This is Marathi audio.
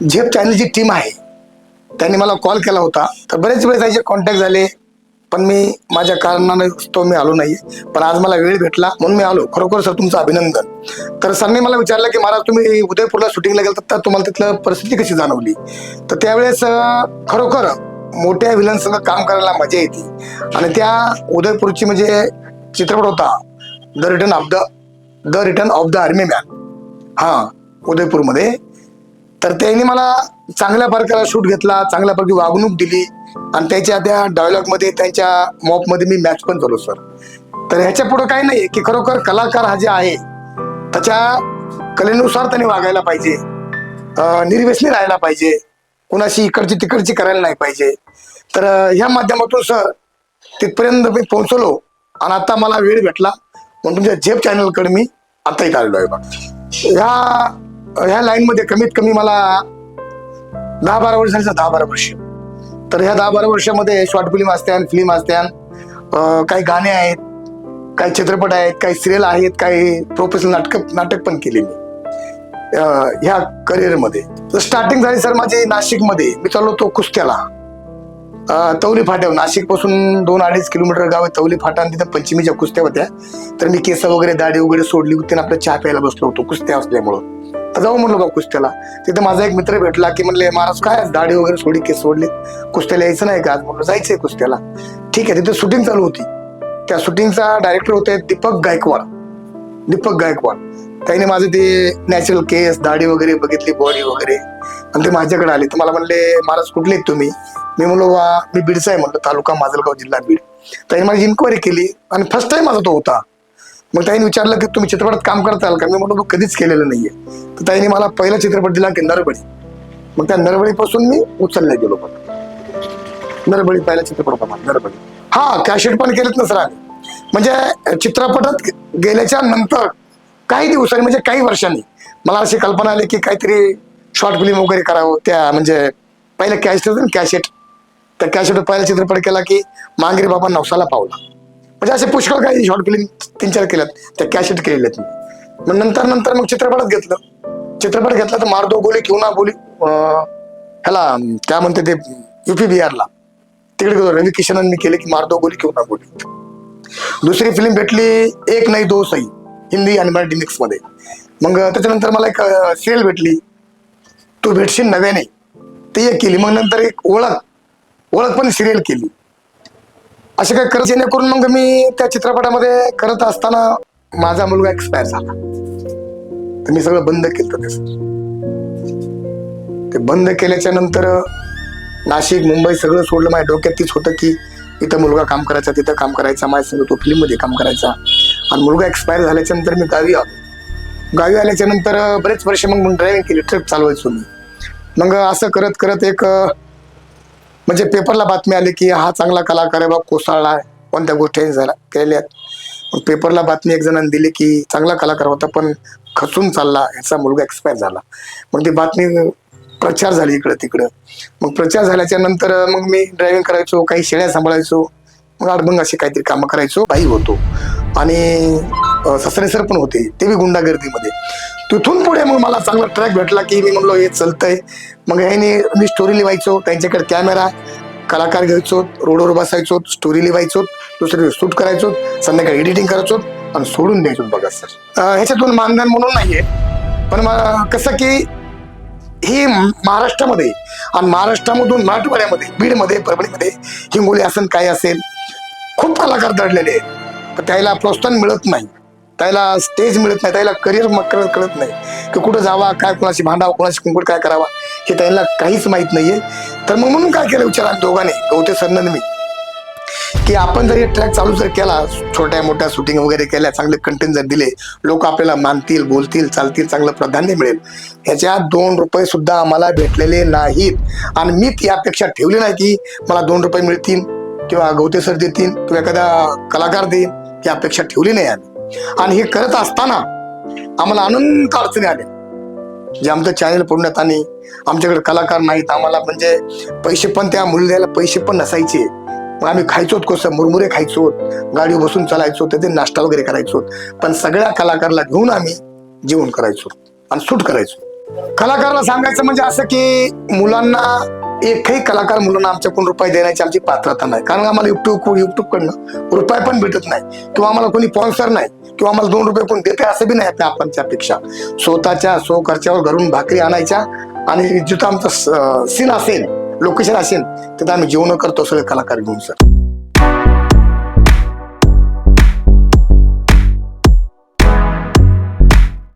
झेप चॅनलची टीम आहे. त्यांनी मला कॉल केला होता. तर बरेच वेळेस त्याचे कॉन्टॅक्ट झाले. पण मी माझ्या कारणाने तो मी आलो नाही. पण आज मला वेळ भेटला. म्हणून मी आलो. खरोखर सर तुमचं अभिनंदन. तर सरांनी मला विचारलं की महाराज तुम्ही उदयपूरला शूटिंगला गेलं तर तुम्हाला तिथलं परिस्थिती कशी जाणवली? तर त्यावेळेस खरोखर मोठ्या विलनसंग काम करायला मजा येते. आणि त्या उदयपूरची म्हणजे चित्रपट होता the return of the the return of the army man हा उदयपूरमध्ये. तर त्यांनी मला चांगल्या प्रकारे शूट घेतला चांगल्या प्रकारे वागणूक दिली. आणि त्याच्या त्या डायलॉगमध्ये त्यांच्या मॉपमध्ये मी मॅच पण झालो सर तर ह्याच्या पुढे काही नाही की खरोखर कलाकार हा जे आहे त्याच्या कलेनुसार त्याने वागायला पाहिजे. निर्व्यसनी राहायला पाहिजे. कुणाशी इकडची तिकडची करायला नाही पाहिजे. तर ह्या माध्यमातून सर तिथपर्यंत मी पोहोचलो आणि आता मला वेळ भेटला. म्हणून तुमच्या झेप चॅनलकडे मी आताही आलेलो आहे बघा. ह्या ह्या लाईनमध्ये कमीत कमी मला दहा बारा वर्ष झाली दहा बारा वर्ष. तर ह्या दहा बारा वर्षामध्ये शॉर्ट फिल्म असत्यान फिल्म असत्यान काही गाणे आहेत काही चित्रपट आहेत काही सिरियल आहेत काही प्रोफेशनल नाटक नाटक पण केले मी ह्या करिअरमध्ये तर स्टार्टिंग झाली सर माझी नाशिकमध्ये. मी चाललो होतो कुस्त्याला. तवली फाट्यावर. नाशिकपासून दोन अडीच किलोमीटर गाव आहे तवली फाटा आणि तिथं पंचमीच्या कुस्त्या होत्या. तर मी केस वगैरे दाढी वगैरे सोडली होती आणि आपल्या चहा प्यायला बसलो होतो कुस्त्या असल्यामुळं. जाऊ म्हणलो बा कुस्त्याला. तिथे माझा एक मित्र भेटला की म्हणले महाराज काय दाढी वगैरे सोडी केस सोडली कुस्त्याला यायचं नाही का आज? म्हणलं जायचंय कुस्त्याला. ठीक आहे तिथे शूटिंग चालू होती. त्या शूटिंगचा डायरेक्टर होते दीपक गायकवाड. दीपक गायकवाड. त्याने माझे ते नॅचरल केस दाढी वगैरे बघितली बॉडी वगैरे. आणि ते माझ्याकडे आले. तर मला म्हणले महाराज कुठले तुम्ही? मी म्हणलो वा मी बीडचा आहे म्हणलं तालुका माजलगाव जिल्हा बीड. त्यांनी माझी इन्क्वायरी केली. आणि फर्स्ट टाइम माझा तो होता. मग त्यांनी विचारलं की तुम्ही चित्रपटात काम करताल का? मी म्हणून कधीच केलेलं नाहीये. तर त्यांनी मला पहिला चित्रपट दिला की नरबळी. मग त्या नरबळीपासून मी उचलले गेलो पण नरबळी पहिला चित्रपट होता नरबळी. हा कॅशेट पण केलेत ना सर म्हणजे चित्रपटात गेल्याच्यानंतर काही दिवसांनी म्हणजे काही वर्षांनी मला अशी कल्पना आली की काहीतरी शॉर्ट फिल्म वगैरे करावं त्या म्हणजे पहिलं कॅशेट होतं ना कॅशेट त्या कॅशेट पहिला चित्रपट केला की मांगरी बाबा नवसाला पावला. म्हणजे असे पुष्कळ काही शॉर्ट फिल्म तीन चार केल्यात. त्या कॅशेट केलेल्या मी. मग नंतर नंतर मग चित्रपटात घेतलं. चित्रपट घेतला तर मारदो गोली किंवा ना बोली ह्याला काय म्हणते ते युपी बिहारला. तिकडे गेलो. म्हणजे रवी किशनांनी केले की मारदो गोली किंवा ना बोली दुसरी फिल्म भेटली एक नाही दो सही हिंदी आणि मराठी मिक्समध्ये. मग त्याच्यानंतर मला एक सिरियल भेटली. तू भेटशील नव्याने. ती एक केली. मग नंतर एक ओळख. ओळख पण सिरियल केली. असे काय करत जेणेकरून मग मी त्या चित्रपटामध्ये करत असताना माझा मुलगा एक्सपायर झाला. तर मी सगळं बंद केलं ते ते बंद केल्याच्यानंतर नाशिक मुंबई सगळं सोडलं. माझ्या डोक्यात तीच होतं की इथं मुलगा काम करायचा तिथं काम करायचा माझ्या सांगतो तो फिल्ममध्ये काम करायचा. आणि मुलगा एक्सपायर झाल्याच्यानंतर मी गावी आलो. गावी आल्याच्यानंतर बरेच वर्ष मग ड्रायव्हिंग केली ट्रिप चालवायचो मी. मग असं करत करत एक म्हणजे पेपरला बातमी आली की हा चांगला कलाकार आहे बा कोसळला आहे. कोणत्या गोष्टी झाल्या केल्यात. मग पेपरला बातमी एक जणांनी दिली की चांगला कलाकार होता पण खचून चालला याचा मुलगा एक्सपायर झाला. मग ती बातमी प्रचार झाली इकडं तिकडं मग प्रचार झाल्याच्यानंतर मग मी ड्रायव्हिंग करायचो काही शेळ्या सांभाळायचो. मग अडबंग असे काहीतरी कामं करायचो बाई होतो. आणि अं, सासरे सर पण होते ते बी गुंडागर्दीमध्ये. तिथून पुढे मग मला चांगला ट्रॅक भेटला की मी म्हणलो हे चलतंय. मग ह्याने मी स्टोरी लिहायचो त्यांच्याकडे कॅमेरा कलाकार घ्यायचो रोडवर बसायचो स्टोरी लिहायचो दिवस शूट करायचो संध्याकाळी एडिटिंग करायचो आणि सोडून द्यायचो बघा सर. ह्याच्यातून मानधन म्हणून नाहीये पण मग कसं की हे महाराष्ट्रामध्ये आणि महाराष्ट्रामधून मराठवाड्यामध्ये बीडमध्ये परभणीमध्ये हिंगोली असेल काय असेल खूप कलाकार दडलेले आहेत. पण त्याला प्रोत्साहन मिळत नाही. त्याला स्टेज मिळत नाही. त्याला करिअर कळत कळत नाही. की कुठं जावा काय कोणाशी भांडावा कोणाशी कुंकुट काय करावा हे त्याला काहीच माहीत नाहीये. तर मग म्हणून काय केलं विचार दोघांनी गवते सरनं मी. की आपण जर हे ट्रॅक चालू जर केला छोट्या मोठ्या शूटिंग वगैरे केल्या चांगले कंटेंट जर दिले लोक आपल्याला मानतील बोलतील चालतील चांगलं प्राधान्य मिळेल. ह्याच्यात दोन रुपये सुद्धा आम्हाला भेटलेले नाहीत. आणि मी ती अपेक्षा ठेवली नाही की मला दोन रुपये मिळतील. किंवा गवते सर देतील किंवा एखादा कलाकार देईल ही अपेक्षा ठेवली नाही आम्ही. आणि हे करत असताना आम्हाला अनंत अडचणी आल्या. जे आमचं चॅनल पुरण्यात आणि आमच्याकडे कलाकार नाहीत आम्हाला म्हणजे पैसे पण त्या मुलग्याला पैसे पण नसायचे. मग आम्ही खायचोत कसं मुरमुरे खायचो गाडी बसून चालायचो तिथे नाश्ता वगैरे करायचो पण सगळ्या कलाकारला घेऊन आम्ही जेवण करायचो आणि सूट करायचो. कलाकाराला सांगायचं म्हणजे असं की मुलांना एकही कलाकार मुलांना आमच्याकडून रुपये देण्याची आमची पात्रता नाही. कारण आम्हाला युट्यूब युट्यूब कडनं रुपये पण भेटत नाही. किंवा आम्हाला कोणी स्पॉन्सर नाही. किंवा आम्हाला दोन रुपये कोण देते असं बी नाही आपल्या आपणच्या अपेक्षा. स्वतःच्या सो खर्चावर घरून भाकरी आणायच्या आणि जिथं आमचं सीन असेल लोकेशन असेल तिथं आम्ही जेवण करतो सगळे कलाकार घेऊन सर